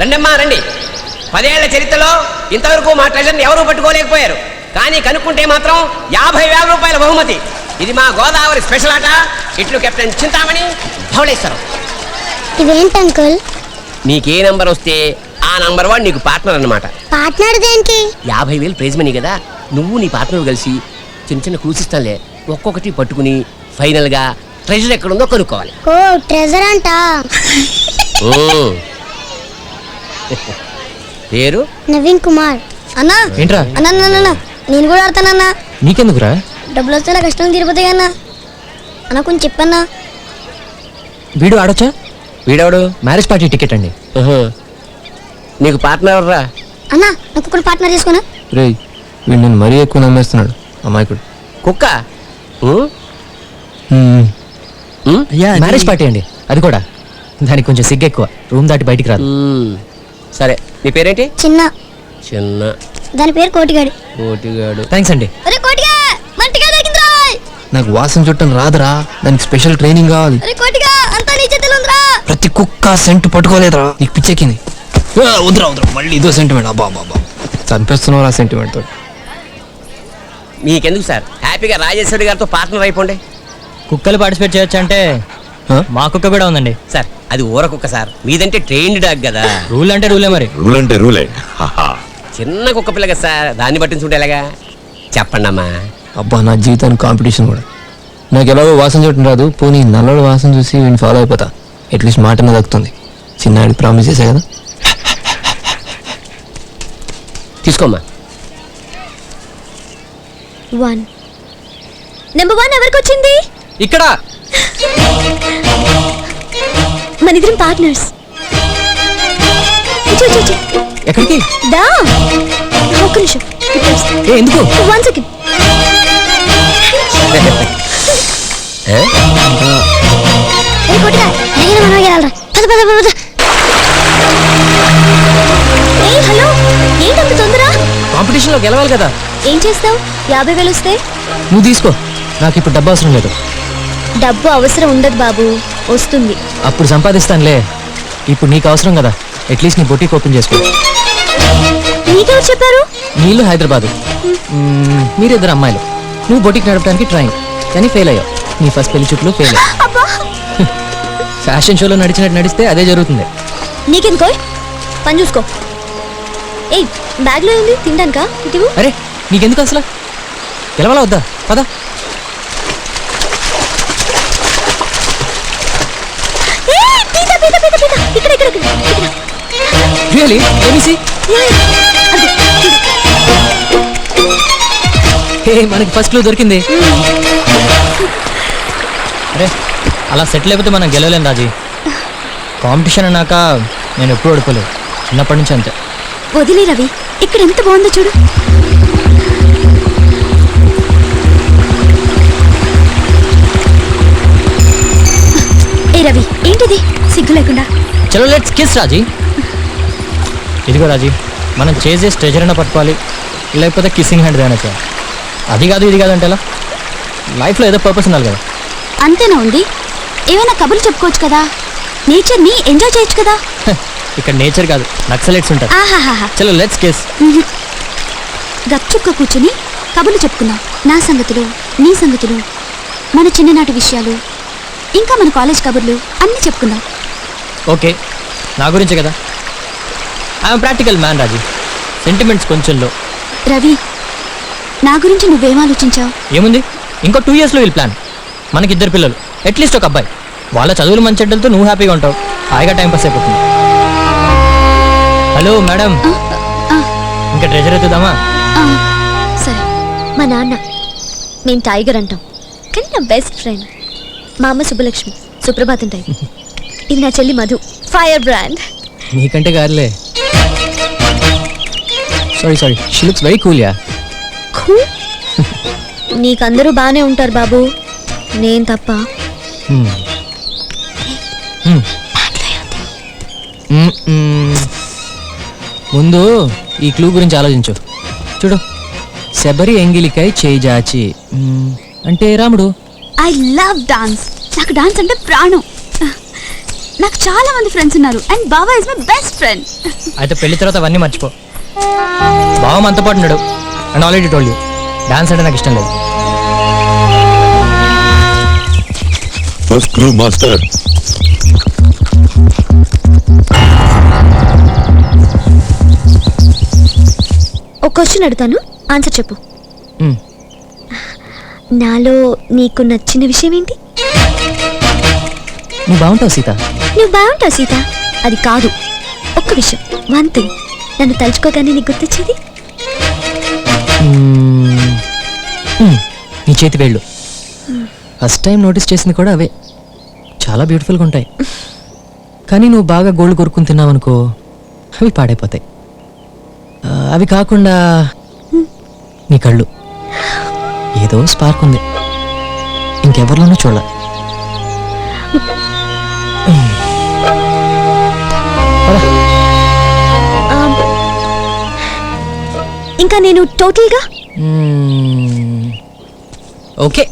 రండమ్మా రండి. పదేళ్ళ చరిత్రలో ఇంతవరకు మా ట్రెజర్ని ఎవరూ పట్టుకోలేకపోయారు. కానీ కనుక్కుంటే మాత్రం యాభై వేల రూపాయల బహుమతి. ఇది మా గోదావరి స్పెషల్ ఆట. ఇట్లు కెప్టెన్ చింతామణి ధవళేశ్వరం ఇదేంటి అంకుల్? నీకే నంబర్ వస్తే ఆ నంబర్ వాడు నీకు పార్ట్నర్ అన్నమాట. పార్ట్నర్ దేనికి? యాభై వేలు ప్రైజ్ మనీ కదా. నువ్వు నీ పార్ట్నర్ కలిసి చిన్న చిన్న క్లూస్ ఇస్తానులే ఒక్కొక్కటి పట్టుకుని ఫైనల్గా ట్రెజర్ ఎక్కడుందో కనుక్కోవాలి. ఓ ట్రెజర్ అంట. పేరు? నవీన్ కుమార్. అన్నా ఏంట్రా? అన్నా అన్నా, నేను కూడా ఆడతానన్నా నీకెందుకురా? డబ్బులు వస్తే కష్టం తీరిపోతాయి అన్నా. అన్న కొంచెం చెప్పన్నా. వీడు ఆడొచ్చా? వీడెవడు? మ్యారేజ్ పార్టీ టికెట్ అండి. నీకు పార్ట్నర్ ఎవర్రా? అన్నా నాకు ఒకటి పార్ట్నర్ చేసుకున్నా రేయ్ వీడు నేను మరీ ఎక్కువ నమ్మేస్తున్నాడు అమాయకుడు. కుక్క? మ్యారేజ్ పార్టీ అండి అది కూడా. దానికి కొంచెం సిగ్గు ఎక్కువ రూమ్ దాటి బయటికి రాదు. సరే నీ పేరేంటి? చిన్న. చిన్న. దాని పేరు కోటిగాడి. కోటిగాడు. థ్యాంక్స్ అండి. అరే కోటిగా మంటిగా దొరికిందిరా నాకు వాసన చుట్టం రాదురా దానికి స్పెషల్ ట్రైనింగ్ కావాలి. అరే కోటిగా అంతా నీ చేతిలో ఉందిరా. ప్రతి కుక్క సెంట్ పట్టుకోలేదురా నీకు పిచ్చెక్కింది. వద్దురా వద్దురా మళ్ళీ ఇదో సెంటిమెంట్ అబ్బా అబ్బా అబ్బా. చంపేస్తున్నావు ఆ సెంటిమెంట్తో మీకెందుకు సార్? హ్యాపీగా రాజేశ్వరి గారితో పార్ట్నర్ అయిపోండి. కుక్కలు పార్టిసిపేట్ చేయొచ్చు అంటే? మా కుక్క కూడా ఉందండి. సార్ అది ఊర కుక్క సార్. మీదంటే ట్రైన్డ్ డాగ్ కదా. రూల్ అంటే రూలే మరి. రూల్ అంటే రూలే. హాహా. చిన్న కుక్క పిల్ల కదా సార్ దాన్ని పట్టించుకుంటే ఎలాగా? చెప్పండి అమ్మా అబ్బా నా జీవితానికి కాంపిటీషన్ కూడా. నాకు ఎలాగో వాసన చూడటం రాదు పోనీ నల్లడు వాసన చూసి వీడిని ఫాలో అయిపోతా. అట్లీస్ట్ మాట దక్కుతుంది చిన్నాడికి ప్రామిస్ చేసా కదా. తీసుకోమ్మా. వన్. నెంబర్ వన్ ఎవరికి వచ్చింది ఇక్కడ. మన ఇద్దరం పార్ట్నర్స్ ఎక్కడికి? దా. ఒక్క నిమిషం. ఎందుకు? వన్ సెకండ్ ఏ? కొట్టుగా మనం పద పద పద ఏ హలో ఏంటంత తొందర? కాంపిటీషన్లో గెలవాలి కదా. ఏం చేస్తావు? యాభై వేలు వస్తే? నువ్వు తీసుకో. నాకు ఇప్పుడు డబ్బు అవసరం లేదు. డబ్బు అవసరం ఉండదు బాబు. వస్తుంది. అప్పుడు సంపాదిస్తానులే. ఇప్పుడు నీకు అవసరం కదా. అట్లీస్ట్ నీ బొటీకి ఓపెన్ చేసుకో. నీకెవరు చెప్పారు? నీళ్ళు హైదరాబాదు. మ్మ్, మీరిద్దరు అమ్మాయిలు. నువ్వు బొటిక్ నడపడానికి ట్రైన్ కానీ ఫెయిల్ అయ్యావు. నీ ఫస్ట్ పెళ్ళి చుట్లు ఫెయిల్ ఫ్యాషన్ షోలో నడిచినట్టు నడిస్తే అదే జరుగుతుంది. నీకెందుకో? పని చూసుకో. ఏయ్ బ్యాగ్లో ఏంది? తినడానికా ఇటు అరే నీకెందుకు అసలు? గెలవాలా వద్దా? పదా. ఇక్కడ ఇక్కడ. రియలీ ఏమిసి హే మనకి ఫస్ట్ క్లూ దొరికింది. అరే అలా సెటిల్ అయిపోతే మనం గెలవలేం రాజీ. కాంపిటీషన్ అన్నాక నేను ఎప్పుడు ఓడిపోలేదు. చిన్నప్పటి నుంచి అంతే. వదిలే రవి ఇక్కడ ఎంత బాగుందో చూడు. ఏ రవి ఏంటిది? సిగ్గు లేకుండా. చలో లెట్స్ కిస్ రాజీ. ఇదిగో రాజీ మనం చేసే స్ట్రెజర్ అయినా పట్టుకోవాలి లేకపోతే కిస్సింగ్ హ్యాండ్ అయినా చేయాలి. అది కాదు ఇది కాదు అంటే ఎలా? లైఫ్లో ఏదో పర్పస్ ఉండాలి కదా. అంతేనా ఉంది ఏమైనా కబుర్లు చెప్పుకోవచ్చు కదా? నేచర్ని ఎంజాయ్ చేయొచ్చు కదా? ఇక్కడ నేచర్ కాదు నక్సలైట్స్ ఉంటారు. చలో లెట్స్ కిస్ గప్చుక్క కూర్చుని కబుర్లు చెప్పుకుందాం. నా సంగతులు నీ సంగతులు మన చిన్ననాటి విషయాలు ఇంకా మన కాలేజ్ కబుర్లు అన్నీ చెప్పుకుందాం. ఓకే. నా గురించే కదా? ఐఎమ్ ప్రాక్టికల్ మ్యాన్ రాజీ సెంటిమెంట్స్ కొంచెంలో. రవి నా గురించి నువ్వేం ఆలోచించావు? ఏముంది? ఇంకో టూ ఇయర్స్లో వీళ్ళు ప్లాన్ మనకి ఇద్దరు పిల్లలు. అట్లీస్ట్ ఒక అబ్బాయి. వాళ్ళ చదువులు మంచి చెడ్డలతో నువ్వు హ్యాపీగా ఉంటావు. హాయిగా టైం పాస్ అయిపోతుంది. హలో మేడం ఇంకా ట్రెజర్ ఎత్తుదామా? సరే. మా నాన్న మేము టైగర్ అంటాం. కానీ నా బెస్ట్ ఫ్రెండ్ మా అమ్మ సుబ్బలక్ష్మి. సుప్రభాతం టైం ఇది నా చెల్లి మధు. ఫైర్ బ్రాండ్ నీకంటే కాదులే sorry sorry she looks very cool yeah నీకందరూ బాగానే ఉంటారు బాబు. నేను తప్ప. ముందు ఈ క్లూ గురించి ఆలోచించు. చూడు. శబరి ఎంగిలికై చేయి జాచి. అంటే రాముడు? ఐ లవ్ డాన్స్ నాకు డాన్స్ అంటే ప్రాణం. నాకు చాలా మంది ఫ్రెండ్స్ ఉన్నారు. And Baba is my best friend అయితే పెళ్ళి తర్వాత అవన్నీ మర్చిపో. బావ మనతో పాటు ఉన్నాడు. And already told you dance అంటే నాకు ఇష్టం లేదు. ఫస్ట్ క్రూ మాస్టర్ ఒక క్వశ్చన్ అడుగుతాను. ఆన్సర్ చెప్పు. మ్మ్. నాలో నీకు నచ్చిన విషయం ఏంటి? నువ్వు బాగుంటావు సీత. నువ్వు బాగుంటావు సీత. అది కాదు. ఒక్క విషయం. One thing. నన్ను తలుచుకోగానే నీకు గుర్తొచ్చేది? నీ చేతి వేళ్ళు. ఫస్ట్ టైం నోటీస్ చేసింది కూడా అవే. చాలా బ్యూటిఫుల్గా ఉంటాయి. కానీ నువ్వు బాగా గోల్డ్ కొరుక్కుని తిన్నావనుకో అవి పాడైపోతాయి. అవి కాకుండా నీ కళ్ళు. ఏదో స్పార్క్ ఉంది. ఇంకెవరిలోనూ చూడాలి. ఇంకా నేను టోటల్గా? Okay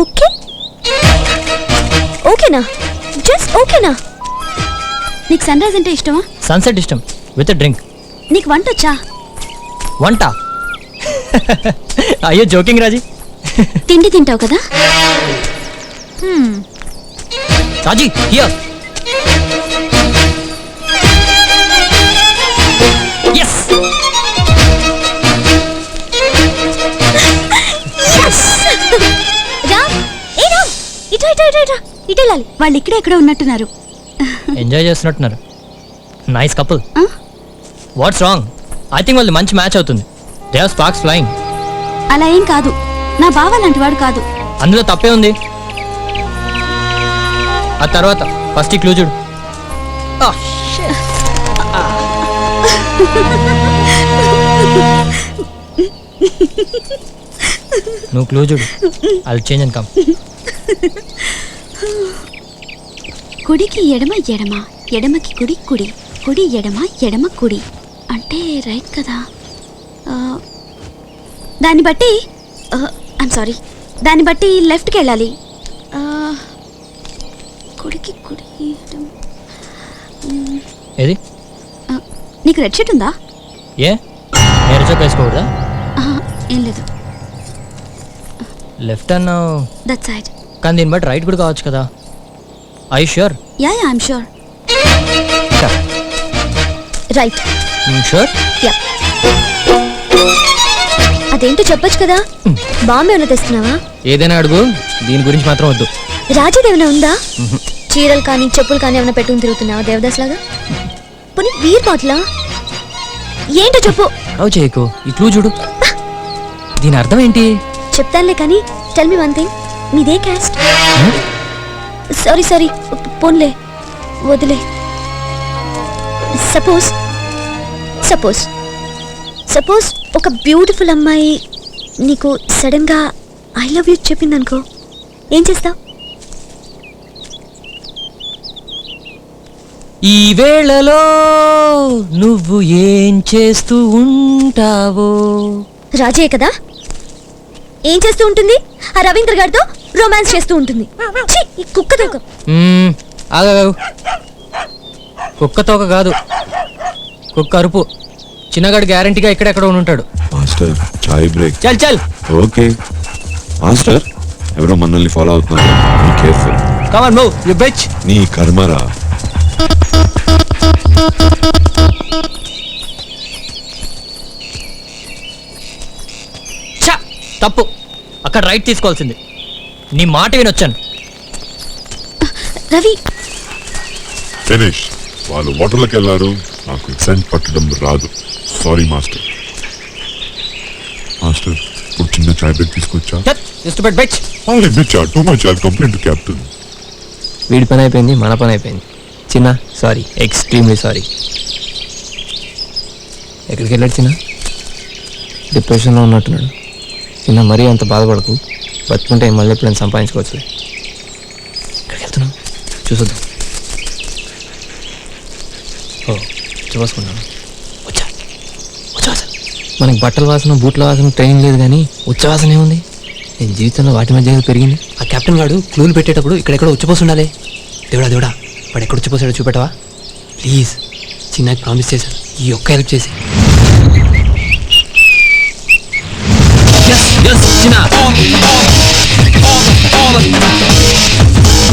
okay. ఓకేనా? జస్ట్ ఓకేనా? నీకు సన్ రైజ్ అంటే ఇష్టమా? సన్సెట్ ఇష్టం. విత్ డ్రింక్ నీకు వంట వచ్చా? వంట? అయ్యో జోకింగ్ రాజీ తిండి తింటావు కదా? రాజీ హియర్ వెళ్ళాలి. వాళ్ళు ఇక్కడే ఎక్కడ ఉన్నట్టున్నారు. ఎంజాయ్ చేస్తున్నట్టున్నారు. నైస్ కపుల్ ఆ? వాట్స్ రాంగ్ ఐ థింక్ వాళ్ళు మంచి మ్యాచ్ అవుతుంది. దే ఆర్ స్పార్క్స్ ఫ్లయింగ్ అలా ఏం కాదు. నా బావ లాంటి వాడు కాదు. అందులో తప్పే ఉంది. ఆ తర్వాత ఫస్ట్ క్లూ చూడు. Ah, shit. నువ్వు క్లూ చూడు. అది చేంజ్ అండ్ కమ్ కుడికి ఎడమ ఎడమ ఎడమకి కుడి కుడి కుడి ఎడమ ఎడమ కుడి. అంటే రైట్ కదా? దాన్ని బట్టి ఐమ్ సారీ దాన్ని బట్టి లెఫ్ట్కి వెళ్ళాలి. కుడికి కుడి. ఏది? నీకు రెడ్ షర్ట్ ఉందా? ఏ? చొక్క వేసుకోకూడదా? ఏం లేదు. లెఫ్ట్ అన్నావు. దట్ సైడ్ కానీ దీన్ని బట్టి రైట్ కూడా కావచ్చు కదా. I sure yeah yeah I'm sure right sure yeah అదేంటో చెప్పొచ్చు కదా? బాంబే ఏమైనా తెస్తున్నావా? ఏదైనా అడుగు. దీని గురించి మాత్రం వద్దు. రాజీది ఏమైనా ఉందా? చీరలు కానీ చెప్పులు కానీ ఏమైనా పెట్టుకుని తిరుగుతున్నావా దేవదాస్ లాగా? పోనీ వీర్ బాట్లా? ఏంటో చెప్పు. రావు చేయకు. క్లూ చూడు. దీని అర్థం ఏంటి? చెప్తానులే కానీ టెల్ మీ వన్ థింగ్ మీదే క్యాస్ట్ సారీ సారీ పోన్లే. వదిలే. సపోజ్ సపోజ్ సపోజ్ ఒక బ్యూటిఫుల్ అమ్మాయి నీకు సడన్గా ఐ లవ్ యూ చెప్పిందనుకో ఏం చేస్తావు? ఈ వేళలో నువ్వు ఏం చేస్తూ ఉంటావో? రాజే కదా? ఏం చేస్తూ ఉంటుంది? ఆ రవీంద్ర గారితో రొమాన్స్ చేస్తూ ఉంటుంది. ఛీ, ఈ కుక్క తోక. మ్మ్, ఆగు, ఆగు. కుక్క తోక కాదు. కుక్క అరుపు. చిన్నగాడు గ్యారంటీగా ఇక్కడెక్కడ ఉంటాడు. Master chai break. చల్ చల్. ఓకే. మాస్టర్ ఎవరో మనల్ని ఫాలో అవుతున్నారు. Be careful. Come on move you bitch నీ కర్మరా ఛ తప్పు. అక్కడ రైట్ తీసుకోవాల్సింది. నీ మాట వినొచ్చాను. రవి. ఫినిష్. వాళ్ళు వాటర్లోకి వెళ్ళారు నాకు సెంట్ పట్టడం రాదు. Sorry master. మాస్టర్ ఇప్పుడు చిన్న చాయ్ బ్రేక్ తీసుకొచ్చా? Just bet bitch only బిచ్చా too much I complaint captain వీడి పని అయిపోయింది మన పని అయిపోయింది. చిన్న సారీ ఎక్స్ట్రీమ్లీ సారీ ఎక్కడికి వెళ్ళాడు చిన్న? డిప్రెషన్లో ఉన్నట్టున్నాడు. చిన్న మరీ అంత బాధపడకు. బతుకుంటే మళ్ళీ ఎప్పుడైనా సంపాదించుకోవచ్చు. ఇక్కడికి వెళ్తున్నాం చూసొద్దాం. ఓ చూసుకున్నాను వచ్చా ఉచ్ఛవాసన మనకి బట్టల వాసన బూట్ల వాసన ట్రైన్ లేదు కానీ ఉచ్ఛవాసన ఏముంది నేను జీవితంలో వాటి మధ్య పెరిగింది. ఆ కెప్టెన్ గాడు క్లూలు పెట్టేటప్పుడు ఇక్కడెక్కడ ఉచ్చిపోసి ఉండాలి దేవుడా దేవుడా వాడు ఎక్కడ వచ్చిపోసాడో చూపెట్టవా? ప్లీజ్ చిన్నకి ప్రామిస్ చేశాను. ఈ ఒక్క హెల్ప్ చేసి.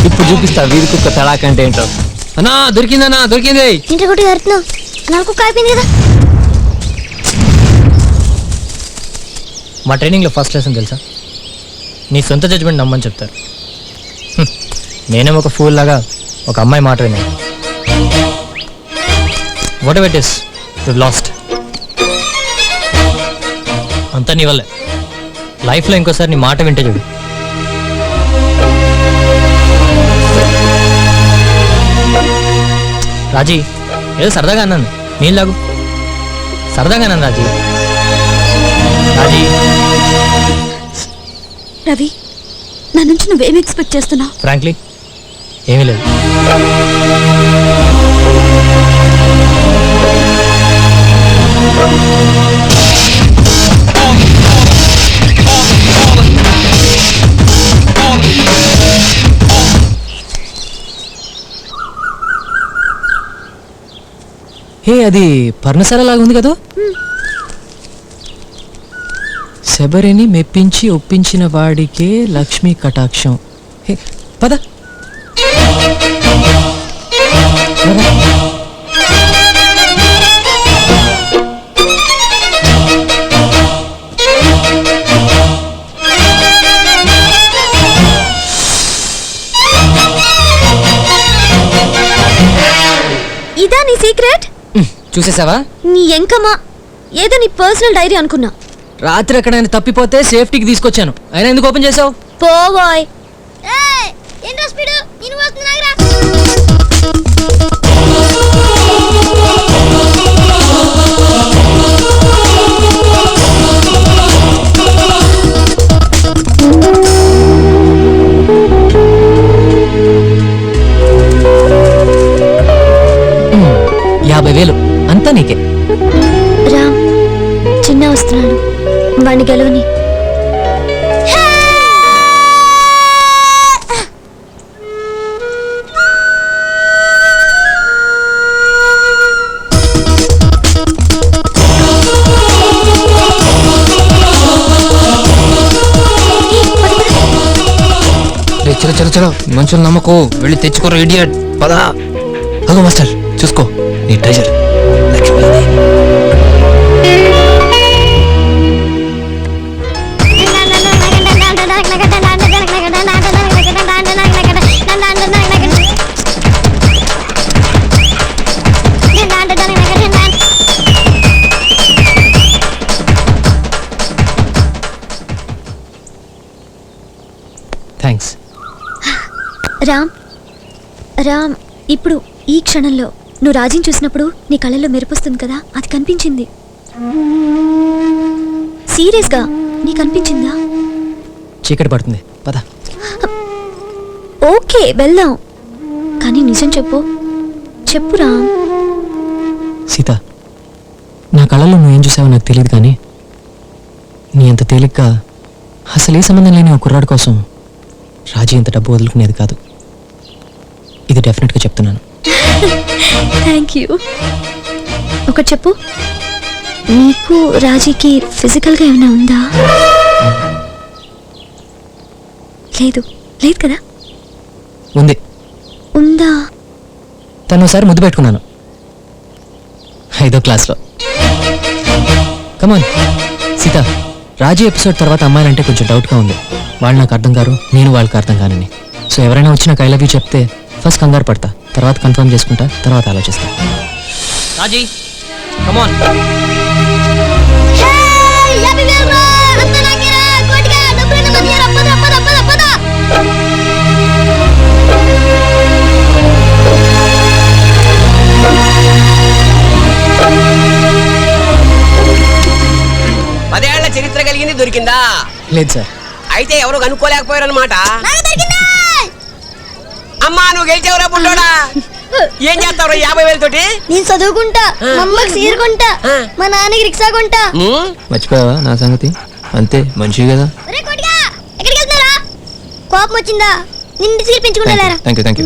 ఇప్పుడు చూపిస్తా వీరి కుక్క తడాక అంటే ఏంటో. అన్నా దొరికిందన్నా దొరికింది. ఇంటి కొట్టి కడుతున్నావు నాకు కాయిపోయింది కదా. మా ట్రైనింగ్లో ఫస్ట్ లెసన్ తెలుసా? నీ సొంత జడ్జ్మెంట్ నమ్మని చెప్తారు. హ్మ్. నేనేమో ఒక ఫూల్ లాగా ఒక అమ్మాయి మాట విన్నాను whatever it is last అంతా నీ వల్లే. లైఫ్లో ఇంకోసారి నీ మాట వింటే చూడు. రాజీ ఏదో సరదాగా అన్నాను. నీళ్ళు లాగు. సరదాగా అన్నాను రాజీ. రాజీ. రవి నా నుంచి నువ్వేం ఎక్స్పెక్ట్ చేస్తున్నావు? ఫ్రాంక్లీ ఏమీ లేదు. హే అది పర్ణశాల లాగా ఉంది కదా? శబరిని మెప్పించి ఒప్పించిన వాడికే లక్ష్మీ కటాక్షం. హే పద. ఇదా నీ సీక్రెట్? చూసేసావా? నీ ఎంకమా ఏదో నీ పర్సనల్ డైరీ అనుకున్నా. రాత్రి ఎక్కడైనా తప్పిపోతే సేఫ్టీకి తీసుకొచ్చాను. అయినా ఎందుకు ఓపెన్ చేసావు? పోవాయ్ ఏంట్రా స్పీడ్? నేను వస్తున్నాగా చలో చలో చలో. మనుషులు నమ్మకు. వెళ్ళి తెచ్చుకోరు ఇడియట్ పదా. హలో మాస్టర్ చూసుకో. నీ ట్రెజర్ లక్ష్మీదేవి. థ్యాంక్స్ రామ్ రామ్ ఇప్పుడు ఈ క్షణంలో నువ్వు రాజీని చూసినప్పుడు నీ కళ్ళల్లో మెరుపొస్తుంది కదా? అది కనిపించింది. సీరియస్గా నీకు అనిపించిందా చీకటి పడుతుంది. పద. ఓకే వెళ్దాం. కానీ నిజం చెప్పు. చెప్పు రామ్. సీత నా కళ్ళలో నువ్వేం చూసావో నాకు తెలియదు కానీ నీ అంత తేలిగ్గా అసలు ఏ సంబంధం లేని ఒక కుర్రాడు కోసం రాజీ ఇంత డబ్బు వదులుకునేది కాదు. ఇది డెఫినెట్గా చెప్తున్నాను. థ్యాంక్ యూ ఒకటి చెప్పు. నీకు రాజీకి ఫిజికల్గా ఏమైనా ఉందా? లేదు. లేదు కదా? ఉంది. ఉందా? తను ఒకసారి ముద్దు పెట్టుకున్నాను. ఐదో క్లాస్లో కమాన్ సీత రాజీ ఎపిసోడ్ తర్వాత అమ్మాయిలంటే కొంచెం డౌట్గా ఉంది. వాళ్ళు నాకు అర్థం కారు నేను వాళ్ళకి అర్థం కానని. సో ఎవరైనా వచ్చి నాకు ఐ లవ్ యూ చెప్తే ఫస్ట్ కంగారు పడతా. తర్వాత కన్ఫర్మ్ చేసుకుంటా తర్వాత ఆలోచిస్తా. రాజీ కమాన్ పదేళ్ళ చరిత్ర కలిగింది దొరికిందా? లేదు సార్. అయితే ఎవరు కనుక్కోలేకపోయారు అనమాట అమ్మా నువ్వు గెలిచావురా పుట్టోడా? ఏం చేస్తావు యాభై వేలతోటి? నేను చదువుకుంటా మా అమ్మకి సీరుకుంటా ఆ. మా నాన్నకి రిక్షా కొంటా. మర్చిపోయావా నా సంగతి? అంతే మంచివి కదా. ఎక్కడికి వెళ్తున్నారా? కోపం వచ్చిందా? నిన్ను సీరు పెంచుకుంటా థ్యాంక్ యూ థ్యాంక్ యూ